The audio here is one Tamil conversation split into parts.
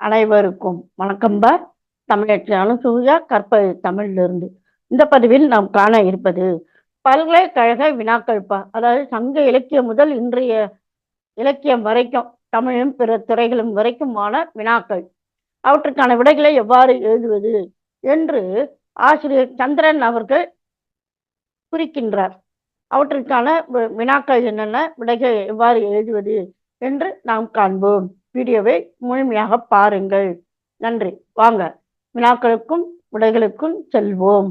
அனைவருக்கும் வணக்கம் பார் தமிழச்சி அனுசூயா கற்பது தமிழிலிருந்து. இந்த பதிவில் நாம் காண இருப்பது பல்கலைக்கழக வினாக்கள் பா. அதாவது சங்க இலக்கியம் முதல் இன்றைய இலக்கியம் வரைக்கும் தமிழும் பிற துறைகளும் வரைக்குமான வினாக்கள். அவற்றுக்கான விடைகளை எவ்வாறு எழுதுவது என்று ஆசிரியர் சந்திரன் அவர்கள் குறிக்கின்றார். அவற்றிற்கான வினாக்கள் என்னென்ன விடைகள் எவ்வாறு எழுதுவது என்று நாம் காண்போம். வீடியோவை முழுமையாக பாருங்கள். நன்றி. வாங்க வினாக்களுக்கும் விடைகளுக்கும் செல்வோம்.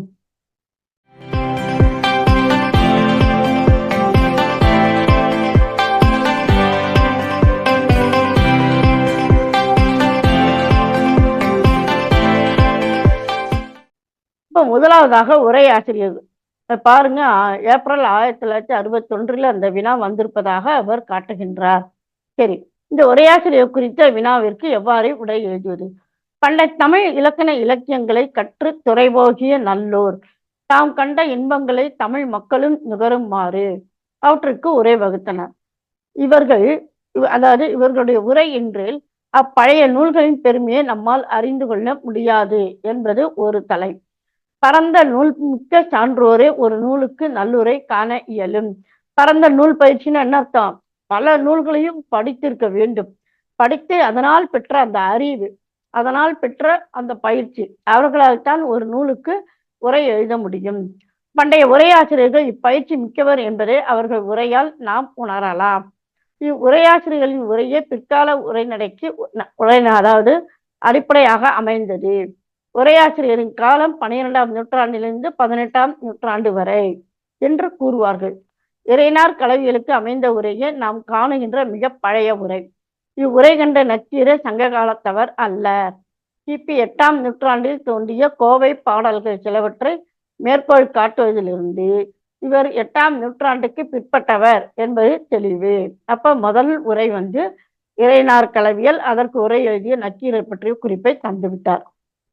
இப்போ முதலாவதாக உரை ஆசிரியர் பாருங்க ஏப்ரல் ஆயிரத்தி தொள்ளாயிரத்தி அறுபத்தி ஒன்றில் அந்த வினா வந்திருப்பதாக அவர் காட்டுகின்றார். சரி இந்த உரையாசிரியர் குறித்த வினாவிற்கு எவ்வாறு உடை எழுதுவது? பண்டை தமிழ் இலக்கண இலக்கியங்களை கற்று துறைபோகிய நல்லோர். தாம் கண்ட இன்பங்களை தமிழ் மக்களும் நுகருமாறு. அவற்றுக்கு உரை வகுத்தனர். இவர்கள் அதாவது இவர்களுடைய உரை என்றில் அப்பழைய நூல்களின் பெருமையை நம்மால் அறிந்து கொள்ள முடியாது என்பது ஒரு தலை. பரந்த நூல் மிக்க சான்றோரே ஒரு நூலுக்கு நல்லுரை காண இயலும். பரந்த நூல் பயிற்சின்னு என்ன அர்த்தம்? பல நூல்களையும் படித்திருக்க வேண்டும். படித்து அதனால் பெற்ற அந்த அறிவு அதனால் பெற்ற அந்த பயிற்சி அவர்களால் தான் ஒரு நூலுக்கு உரை எழுத முடியும். பண்டைய உரையாசிரியர்கள் இப்பயிற்சி மிக்கவர் என்பதை அவர்கள் உரையால் நாம் உணரலாம். இவ்வுரையாசிரியர்களின் உரையே பிற்கால உரைநடைக்கு உரை அதாவது அடிப்படையாக அமைந்தது. உரையாசிரியரின் காலம் பன்னிரெண்டாம் நூற்றாண்டிலிருந்து பதினெட்டாம் நூற்றாண்டு வரை என்று கூறுவார்கள். இறைனார் கலவிகளுக்கு அமைந்த உரையே நாம் காணுகின்ற மிக பழைய உரை. இவ்வுரை கண்ட நச்சீர சங்க காலத்தவர் அல்ல. கிபி எட்டாம் நூற்றாண்டில் தோன்றிய கோவை பாடல்கள் சிலவற்றை மேற்கோள் காட்டுவதிலிருந்து இவர் எட்டாம் நூற்றாண்டுக்கு பிற்பட்டவர் என்பது தெளிவு. அப்ப முதல் உரை வந்து இறைனார் கலவியல். அதற்கு உரை எழுதிய நக்கீரர் பற்றிய குறிப்பை தந்துவிட்டார்.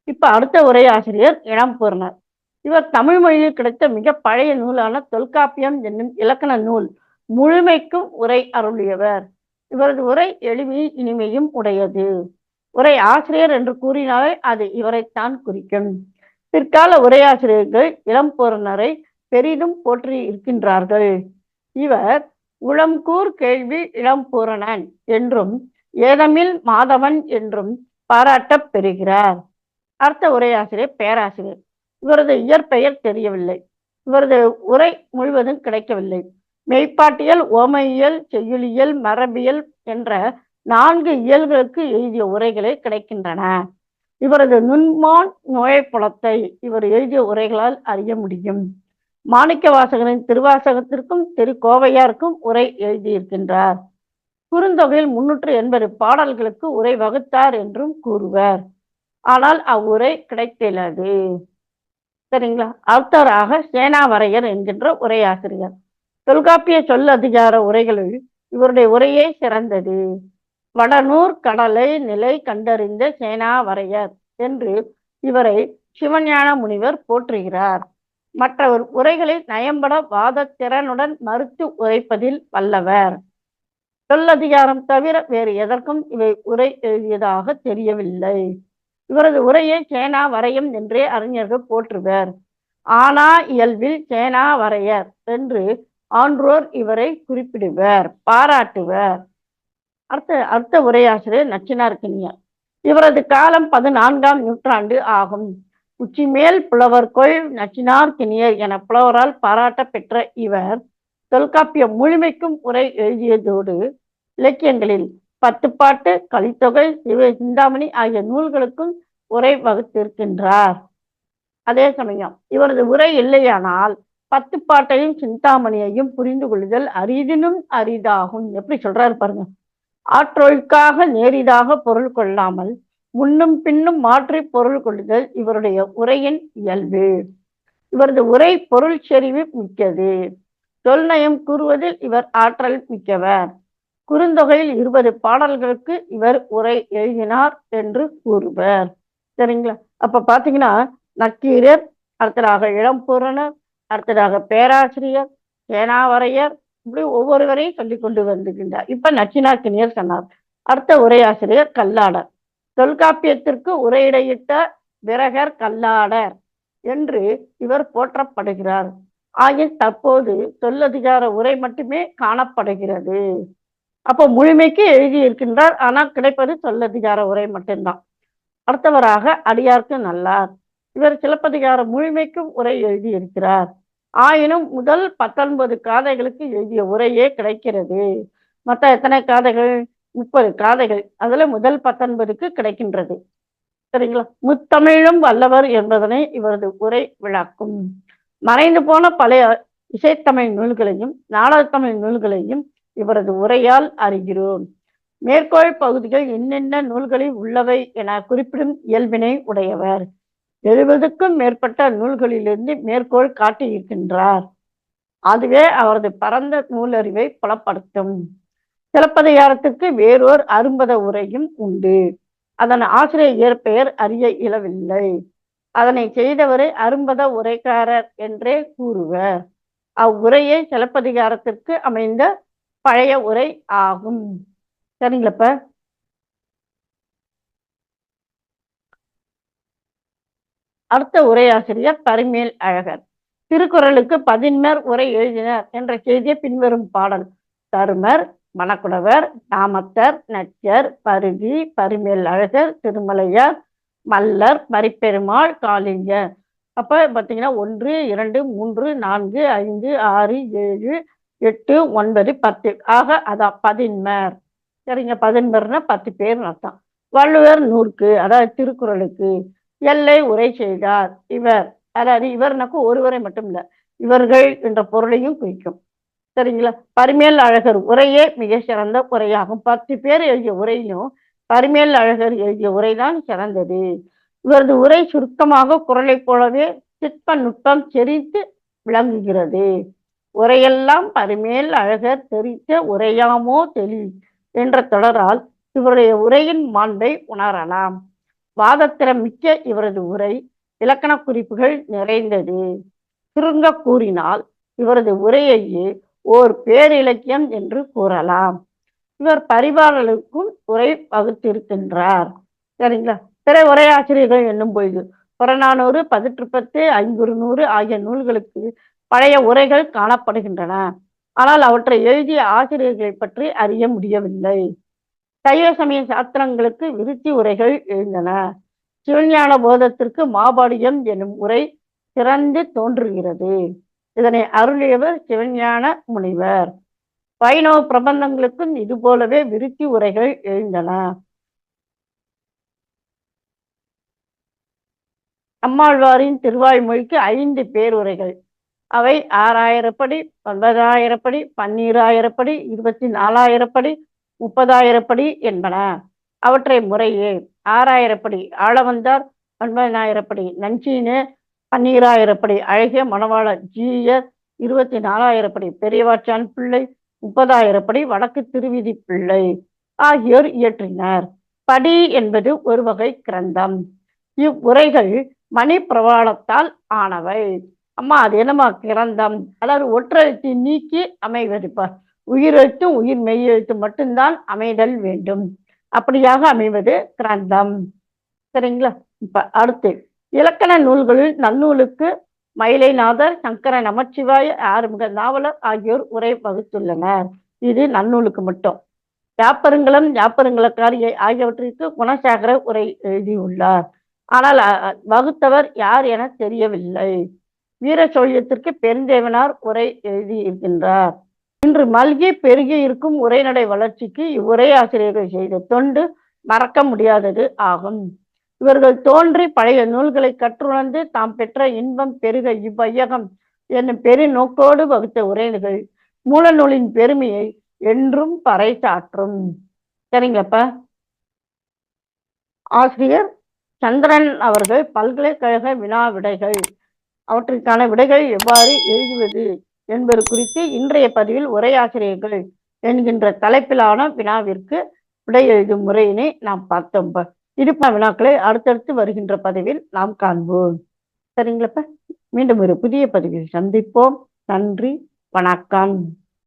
இப்ப அடுத்த உரையாசிரியர் இளம்பூர்ணர் இவர் தமிழ் மொழியில் கிடைத்த மிக பழைய நூலான தொல்காப்பியம் என்னும் இலக்கண நூல். முழுமைக்கும் உரை அருளியவர். இவரது உரை எளிமையும் இனிமையும் உடையது. உரை ஆசிரியர் என்று கூறினாலே அது இவரைத்தான் குறிக்கும். பிற்கால உரையாசிரியர்கள் இளம்பூரணரை பெரிதும் போற்றி இருக்கின்றார்கள். இவர் உளம்கூர் கேள்வி இளம்பூரணன் என்றும் ஏதமில் மாதவன் என்றும் பாராட்டப் பெறுகிறார். அடுத்த உரையாசிரியர் பேராசிரியர். இவரது இயற்பெயர் தெரியவில்லை. இவரது உரை முழுவதும் கிடைக்கவில்லை. மெய்ப்பாட்டியல் ஓமையியல் செய்யுளியல் மரபியல் என்ற நான்கு இயல்களுக்கு எழுதிய உரைகளே கிடைக்கின்றன. இவரது நுண்மான் நோயப்புலத்தை இவர் எழுதிய உரைகளால் அறிய முடியும். மாணிக்க வாசகரின் திருவாசகத்திற்கும் திருக்கோவையாருக்கும் உரை எழுதியிருக்கின்றார். குறுந்தொகையில் முன்னூற்று எண்பது பாடல்களுக்கு உரை வகுத்தார் என்றும் கூறுவர். ஆனால் அவ்வுரை கிடைத்துள்ளது சரிங்களா? அவுத்தராக சேனாவரையர் என்கின்ற உரையாசிரியர் தொல்காப்பிய சொல் அதிகார உரைகளில் இவருடைய உரையே சிறந்தது. வடநூர் கடலை நிலை கண்டறிந்த சேனாவரையர் என்று இவரை சிவஞான முனிவர் போற்றுகிறார். மற்றவர் உரைகளை நயம்பட வாத திறனுடன் மறுத்து உரைப்பதில் வல்லவர். சொல்லதிகாரம் தவிர வேறு எதற்கும் இவை உரை எழுதியதாக தெரியவில்லை. இவரது உரையை சேனா வரையம் என்றே அறிஞர்கள் போற்றுவர். ஆனா இயல்பில் சேனா வரையர் என்று ஆன்றோர் இவரை குறிப்பிடுவர் பாராட்டுவர். அடுத்த அடுத்த உரையாசிரியர் நச்சினார்க்கினியர் இவரது காலம் பதினான்காம் நூற்றாண்டு ஆகும். உச்சிமேல் புலவர்கொள் நச்சினார்க்கினியர் என புலவரால் பாராட்ட பெற்ற இவர் தொல்காப்பியம் முழுமைக்கும் உரை எழுதியதோடு இலக்கியங்களில் பத்துப்பாட்டு கலித்தொகை சிவ சிந்தாமணி ஆகிய நூல்களுக்கும் உரை வகுத்திருக்கின்றார். அதே சமயம் இவரது உரை இல்லையானால் பத்துப்பாட்டையும் சிந்தாமணியையும் புரிந்து கொள்ளுதல் அரிதினும் அரிதாகும். எப்படி சொல்றாரு பாருங்க. ஆற்றொழுக்காக நேரிதாக பொருள் கொள்ளாமல் முன்னும் பின்னும் மாற்றி பொருள் கொள்ளுதல் இவருடைய உரையின் இயல்பு. இவரது உரை பொருள் செறிவு மிக்கது. தொல்நயம் கூறுவதில் இவர் ஆற்றல் மிக்கவர். குறுந்தொகையில் இருபது பாடல்களுக்கு இவர் உரை எழுதினார் என்று கூறுவர். சரிங்களா? அப்ப பாத்தீங்கன்னா நக்கீரர் அடுத்ததாக இளம்பூரணர் அடுத்ததாக பேராசிரியர் சேனாவரையர் இப்படி ஒவ்வொருவரையும் சொல்லிக் கொண்டு வந்துகின்றார். இப்ப நச்சினாக்கினியர் சொன்னார் அடுத்த உரையாசிரியர் கல்லாடர். தொல்காப்பியத்திற்கு உரையிடையிட்ட விரகர் கல்லாடர் என்று இவர் போற்றப்படுகிறார். ஆகிய தற்போது சொல்லதிகார உரை மட்டுமே காணப்படுகிறது. அப்போ முழுமைக்கு எழுதியிருக்கின்றார் ஆனால் கிடைப்பது சொல்லதிகார உரை மட்டும்தான். அடுத்தவராக அடியார்க்கு நல்லார். இவர் சிலப்பதிகார முழுமைக்கும் உரை எழுதியிருக்கிறார் ஆயினும் முதல் பத்தொன்பது காதைகளுக்கு எழுதிய உரையே கிடைக்கிறது. மற்ற எத்தனை காதைகள்? முப்பது காதைகள். அதுல முதல் பத்தொன்பதுக்கு கிடைக்கின்றது. சரிங்களா? முத்தமிழும் வல்லவர் என்பதனை இவரது உரை விளக்கும். மறைந்து போன பழைய இசைத்தமிழ் நூல்களையும் நாடகத்தமிழ் நூல்களையும் இவரது உரையால் அறிகிறோம். மேற்கோள் பகுதிகள் என்னென்ன நூல்களில் உள்ளவை என குறிப்பிடும் இயல்பினை உடையவர். எழுபதுக்கும் மேற்பட்ட நூல்களிலிருந்து மேற்கோள் காட்டியிருக்கின்றார். அதுவே அவரது பரந்த நூலறிவை புலப்படுத்தும். சிலப்பதிகாரத்துக்கு வேறோர் அரும்பத உரையும் உண்டு. அதன் ஆசிரியர் இயற்பெயர் அறிய இயலவில்லை. அதனை செய்தவரை அரும்பத உரைக்காரர் என்றே கூறுவர். அவ்வுரையை சிலப்பதிகாரத்திற்கு அமைந்த பழைய உரை ஆகும். சரிங்களப்ப அடுத்த உரையாசிரியர் பரிமேல் அழகர். திருக்குறளுக்கு பதின்மர் உரை எழுதினர் என்ற செய்தியை பின்வரும் பாடல். தருமர் மணக்குடவர் நாமத்தர் நச்சர் பருதி பரிமேல் அழகர் திருமலையார் மல்லர் மரிப்பெருமாள் காளிங்கர் அப்ப பாத்தீங்கன்னா ஒன்று இரண்டு மூன்று நான்கு ஐந்து ஆறு ஏழு எட்டு ஒன்பது பத்து. ஆக அதான் பதின்மர். சரிங்க பதின்மர்னா பத்து பேர் அர்த்தம். வள்ளுவர் நூற்கு அதாவது திருக்குறளுக்கு எல்லை உரை செய்தார். இவர் அதாவது இவர்னாக்கு ஒருவரை மட்டும் இல்லை இவர்கள் என்ற பொருளையும் குறிக்கும். சரிங்களா? பரிமேல் அழகர் உரையே மிக சிறந்த உரையாகும். பத்து பேர் எழுதிய உரையிலும் பரிமேல் அழகர் எழுதிய உரைதான் சிறந்தது. இவரது உரை சுருக்கமாக குரலை போலவே சிற்ப நுட்பம் செறித்து விளங்குகிறது. உரையெல்லாம் பரிமேல் அழக தெரிக்க உரையாமோ தெளி? என்ற தொடரால் இவருடைய உரையின் மாண்பை உணரலாம். வாதத்திறம் மிக்க இவரது உரை இலக்கண குறிப்புகள் நிறைந்தது. சுருங்க கூறினால் இவரது உரையையே ஓர் பேரிலக்கியம் என்று கூறலாம். இவர் பரிபாலனுக்கும் உரை வகுத்திருக்கின்றார் சரிங்களா? பிற உரையாசிரியர்கள் என்னும் பொழுது புறநானூறு பதிற்றுப்பத்து ஐங்குறு நூறு ஆகிய நூல்களுக்கு பழைய உரைகள் காணப்படுகின்றன. ஆனால் அவற்றை எழுதிய ஆசிரியர்களை பற்றி அறிய முடியவில்லை. சைவ சமய சாஸ்திரங்களுக்கு விருத்தி உரைகள் எழுந்தன. சிவஞான போதத்திற்கு மாபாடியம் எனும் உரை சிறந்து தோன்றுகிறது. இதனை அருளியவர் சிவஞான முனிவர். வைணவ பிரபந்தங்களுக்கும் இது போலவே விருத்தி உரைகள் எழுந்தன. அம்மாழ்வாரின் திருவாய்மொழிக்கு ஐந்து பேருரைகள். அவை ஆறாயிரப்படி ஒன்பதாயிரப்படி பன்னீராயிரப்படி இருபத்தி நாலாயிரப்படி முப்பதாயிரப்படி என்பன. அவற்றை முறையே ஆறாயிரப்படி ஆளவந்தார் ஒன்பதாயிரப்படி நஞ்சீனு பன்னீராயிரப்படி அழகிய மணவாளர் ஜீயர் இருபத்தி நாலாயிரப்படி பெரியவாச்சான் பிள்ளை முப்பதாயிரப்படி வடக்கு திருவிதி பிள்ளை ஆகியோர் இயற்றினர். படி என்பது ஒரு வகை கிரந்தம். இவ்வுரைகள் மணிப்பிரவாளத்தால் ஆனவை. அம்மா அது என்னம்மா கிரந்தம்? அதாவது ஒற்றெழுத்தை நீக்கி அமைவதுப்பா உயிரெழுத்தும் உயிர் மெய்யெழுத்து மட்டும்தான் அமைதல் வேண்டும். அப்படியாக அமைவது கிரந்தம். சரிங்களா? இப்ப அடுத்து இலக்கண நூல்களில் நன்னூலுக்கு மயிலைநாதர் சங்கர நமச்சிவாய ஆறுமுக நாவலர் ஆகியோர் உரை வகுத்துள்ளனர். இது நன்னூலுக்கு மட்டும். யாப்பருங்கலம் யாப்பருங்கலக்காரியை ஆகியவற்றிற்கு குணசாகர உரை எழுதியுள்ளார். ஆனால் வகுத்தவர் யார் என தெரியவில்லை. வீர சோழியத்திற்கு பெருந்தேவனார் உரை எழுதி இருக்கின்றார் இன்று மல்கி பெருகி இருக்கும் உரைநடை வளர்ச்சிக்கு இவ்வுரை ஆசிரியர்கள் செய்த தொண்டு மறக்க முடியாதது ஆகும். இவர்கள் தோன்றி பழைய நூல்களை கற்றுணர்ந்து தாம் பெற்ற இன்பம் பெருக இவ்வையகம் என்னும் பெரு நோக்கோடு வகுத்த உரைகள் மூல நூலின் பெருமையை என்றும் பறைசாற்றும். சரிங்களப்பா? ஆசிரியர் சந்திரன் அவர்கள் பல்கலைக்கழக வினா விடைகள். அவற்றிற்கான விடைகள் எவ்வாறு எழுதுவது என்பது குறித்து இன்றைய பதிவில் உரையாசிரியர்கள் என்கின்ற தலைப்பிலான வினாவிற்கு விடை எழுதும் முறையினை நாம் பார்த்தோம். இருப்ப வினாக்களை அடுத்தடுத்து வருகின்ற பதிவில் நாம் காண்போம். சரிங்களப்ப மீண்டும் ஒரு புதிய பதிவில் சந்திப்போம். நன்றி. வணக்கம்.